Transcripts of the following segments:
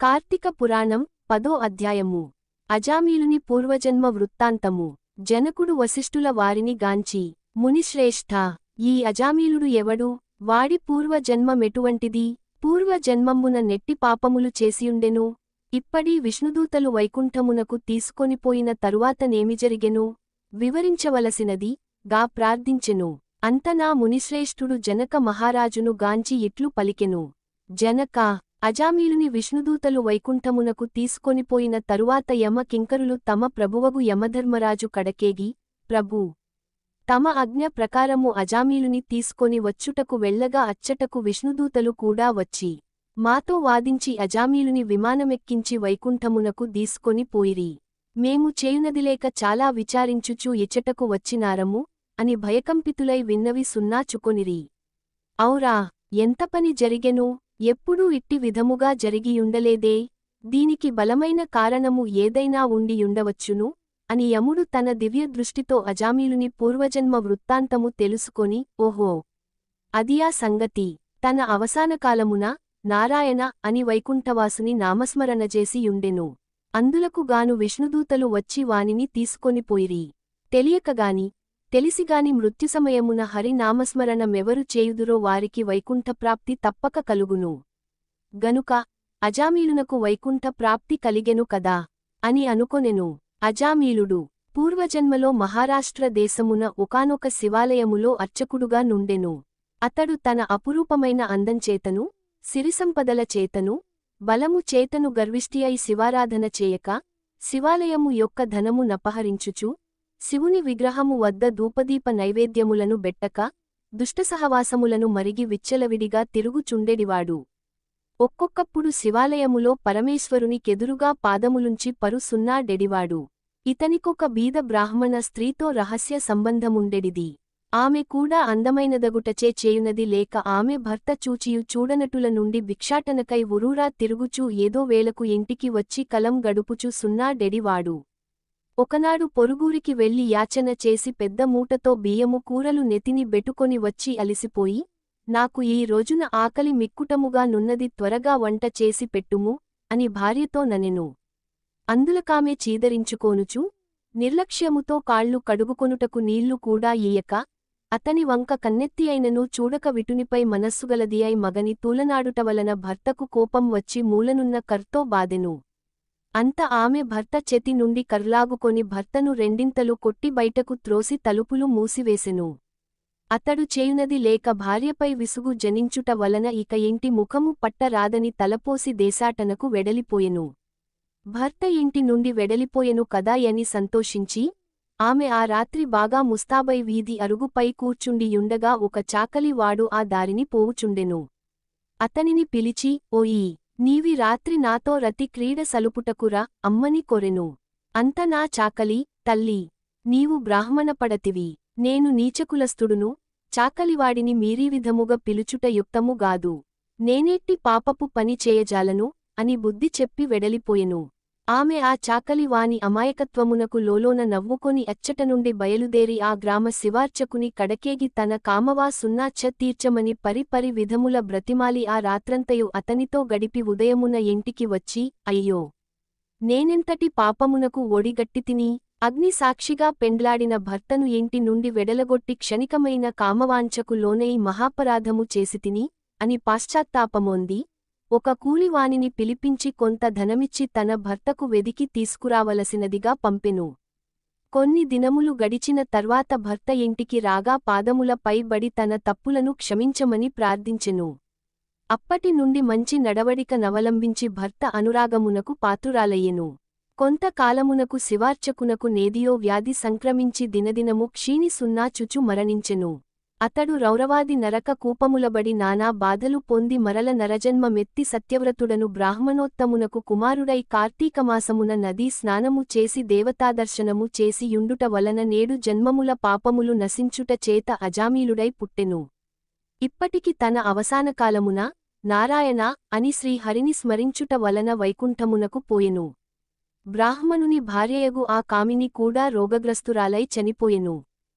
కార్తీక పురాణం పదో అధ్యాయము. అజామీలుని పూర్వజన్మ వృత్తాంతము. జనకుడు వశిష్ఠుల వారిని గాంచి మునిశ్రేష్ఠ ఈ అజామీలుడు ఎవడు? వాడి పూర్వజన్మమెటువంటిది? పూర్వజన్మమ్మున నెట్టి పాపములు చేసియుండెను? ఇప్పటి విష్ణుదూతలు వైకుంఠమునకు తీసుకొనిపోయిన తరువాతనేమి జరిగెను వివరించవలసినది? గా ప్రార్థించెను. అంతనా మునిశ్రేష్ఠుడు జనక మహారాజును గాంచి ఇట్లు పలికెను. జనక అజామీలుని విష్ణుదూతలు వైకుంఠమునకు తీసుకొనిపోయిన తరువాత యమ కింకరులు తమ ప్రభువగు యమధర్మరాజు కడకేగి ప్రభూ! తమ అజ్ఞ ప్రకారము అజామీలుని తీసుకొని వచ్చుటకు వెళ్ళగా అచ్చటకు విష్ణుదూతలు కూడా వచ్చి మాతో వాదించి అజామీలుని విమానమెక్కించి వైకుంఠమునకు దీసుకొని పోయిరి. మేము చేయునదిలేక చాలా విచారించుచూ ఇచ్చటకు వచ్చినారము అని భయకంపితులై విన్నవి సున్నాచుకొనిరి ఔరా! ఎంత పని జరిగెను? ఎప్పుడూ ఇట్టి విధముగా జరిగియుండలేదే? దీనికి బలమైన కారణము ఏదైనా ఉండియుండవచ్చును? అని యముడు తన దివ్యదృష్టితో అజామీలుని పూర్వజన్మ వృత్తాంతము తెలుసుకొని ఓహో! అదియా సంగతి. తన అవసానకాలమున నారాయణ అని వైకుంఠవాసుని నామస్మరణజేసి యుండెను అందులకుగాను విష్ణుదూతలు వచ్చి వానిని తీసుకొనిపోయిరి తెలియకగాని తెలిసిగాని మృత్యుసమయమున హరినామస్మరణమెవరు చేయుదురో వారికి వైకుంఠప్రాప్తి తప్పక కలుగును. గనుక అజామీలునకు వైకుంఠ ప్రాప్తి కలిగెను కదా అని అనుకొనెను. అజామీలుడు పూర్వజన్మలో మహారాష్ట్ర దేశమున ఒకానొక శివాలయములో అర్చకుడుగా నుండెను. అతడు తన అపురూపమైన అందంచేతను సిరిసంపదల చేతను బలము చేతను గర్విష్టి అయి శివారాధన చేయక శివాలయము యొక్క ధనము నపహరించుచు శివుని విగ్రహము వద్ద ధూపదీప నైవేద్యములను బెట్టక దుష్టసహవాసములను మరిగి విచ్చలవిడిగా తిరుగుచుండెడివాడు. ఒక్కొక్కప్పుడు శివాలయములో పరమేశ్వరుని కెదురుగా పాదములుంచి పరుసున్నాడెడివాడు ఇతనికొక బీద బ్రాహ్మణ స్త్రీతో రహస్య సంబంధముండెడిది. ఆమె కూడా అందమైనదగుటచే చేయునది లేక ఆమె భర్త చూచియు చూడనటుల నుండి భిక్షాటనకై ఉరూరా తిరుగుచూ ఏదో వేళకు ఇంటికి వచ్చి కలం గడుపుచూ సున్నాడెడివాడు. ఒకనాడు పొరుగురికి వెళ్ళి యాచన చేసి పెద్ద మూటతో బియ్యము కూరలు నెతిని బెట్టుకొని వచ్చి అలిసిపోయి నాకు ఈ రోజున ఆకలి మిక్కుటముగా నున్నది త్వరగా వంట చేసి పెట్టుము అని భార్యతో ననెను. అందులకామె చీదరించుకోనుచు నిర్లక్ష్యముతో కాళ్ళు కడుగుకొనుటకు నీళ్ళు కూడా ఈయక అతని వంక కన్నెత్తి అయినను చూడక విటునిపై మనస్సుగలది అయి మగని తూలనాడుటవలన భర్తకు కోపం వచ్చి మూలనున్న కర్తో బాదెను అంత ఆమె భర్త చెతి నుండి కర్లాగుకొని భర్తను రెండింతలు కొట్టి బయటకు త్రోసి తలుపులు మూసివేసెను. అతడు చేయునది లేక భార్యపై విసుగు జనించుట వలన ఇక ఇంటి ముఖము పట్టరాదని తలపోసి దేశాటనకు వెడలిపోయెను. భర్త ఇంటి నుండి వెడలిపోయెను కదాయని సంతోషించి ఆమె ఆ రాత్రి బాగా ముస్తాబై వీధి అరుగుపై కూర్చుండియుండగా ఒక చాకలివాడు ఆ దారిని పోవుచుండెను. అతనిని పిలిచి ఓయీ నీవి రాత్రి నాతో రతి క్రీడ సలుపుటకురా అమ్మని కొరెను. అంత నా చాకలి తల్లి. నీవు బ్రాహ్మణపడతివి నేను నీచకులస్తుడును. చాకలివాడిని మీరీ విధముగా పిలుచుట యుక్తము గాదు. నేనేట్టి పాపపు పని చేయజాలను అని బుద్ధి చెప్పి వెడలిపోయెను. ఆమె ఆ చాకలి వాని అమాయకత్వమునకు లోలోన నవ్వుకొని అచ్చట నుండి బయలుదేరి ఆ గ్రామ శివార్చకుని కడకేగి తన కామవా సున్నాచ్చ తీర్చమని పరిపరి విధముల బ్రతిమాలి ఆ రాత్రంతయు అతనితో గడిపి ఉదయమున ఇంటికి వచ్చి అయ్యో! నేనెంతటి పాపమునకు ఒడిగట్టితిని అగ్నిసాక్షిగా పెండ్లాడిన భర్తను ఇంటి నుండి వెడలగొట్టి క్షణికమైన కామవాంఛకు లోనై మహాపరాధము చేసితిని అని పాశ్చాత్తాపమొంది. ఒక కూలివానిని పిలిపించి కొంత ధనమిచ్చి తన భర్తకు వెదికి తీసుకురావలసినదిగా పంపెను. కొన్ని దినములు గడిచిన తర్వాత భర్త ఇంటికి రాగా పాదములపై బడి తన తప్పులను క్షమించమని ప్రార్థించెను. అప్పటి నుండి మంచి నడవడిక నవలంబించి భర్త అనురాగమునకు పాత్రురాలయ్యెను. కొంతకాలమునకు శివార్చకునకు నేదియో వ్యాధి సంక్రమించి దినదినము క్షీణి సున్నాచుచు మరణించెను. అతడు రౌరవాది నరక కూపములబడి నానా బాధలు పొంది మరల నరజన్మ మెత్తి సత్యవ్రతుడను బ్రాహ్మణోత్తమునకు కుమారుడై కార్తీకమాసమున నదీ స్నానము చేసి దేవతాదర్శనము చేసి యుండుట వలన నేడు జన్మముల పాపములు నశించుట చేత అజామీలుడై పుట్టెను. ఇప్పటికి తన అవసానకాలమున నారాయణ అని శ్రీహరిని స్మరించుట వలన వైకుంఠమునకు పోయెను. బ్రాహ్మణుని భార్యయగు ఆ కామిని కూడా రోగగ్రస్తురాలై చనిపోయెను.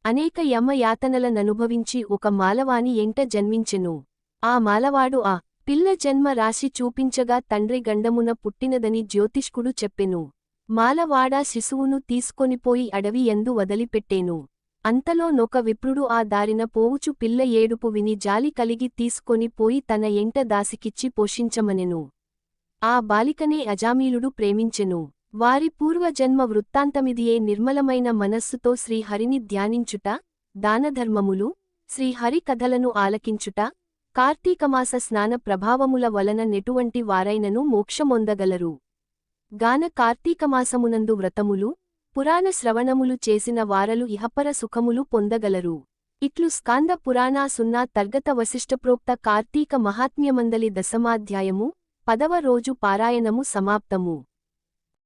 అనేక యమ యాతనలననుభవించి ఒక మాలవాని ఎంట జన్మించెను. ఆ మాలవాడు ఆ పిల్ల జన్మ రాశి చూపించగా తండ్రి గండమున పుట్టినదని జ్యోతిష్కుడు చెప్పెను. మాలవాడ శిశువును తీసుకొనిపోయి అడవి ఎందు వదిలిపెట్టేను. అంతలో నొక విప్రుడు ఆ దారిన పోవుచు పిల్ల ఏడుపు విని జాలి కలిగి తీసుకొని పోయి తన ఎంట దాసికిచ్చి పోషించమనెను. ఆ బాలికనే అజామీలుడు ప్రేమించెను. వారి పూర్వజన్మ వృత్తాంతమిదియే నిర్మలమైన మనస్సుతో శ్రీహరిని ధ్యానించుట దానధర్మములు శ్రీహరి కథలను ఆలకించుట కార్తీకమాస స్నాన ప్రభావముల వలన నెటువంటి వారైనను మోక్షమొందగలరు. గాన కార్తీకమాసమునందు వ్రతములు పురాణ శ్రవణములు చేసిన వారలు ఇహపర సుఖములు పొందగలరు. ఇట్లు స్కాంద పురాణా సున్నా తర్గత వశిష్ఠప్రోక్త కార్తీక మహాత్మ్యమందలి దశమాధ్యాయము పదవ రోజు పారాయణము సమాప్తము.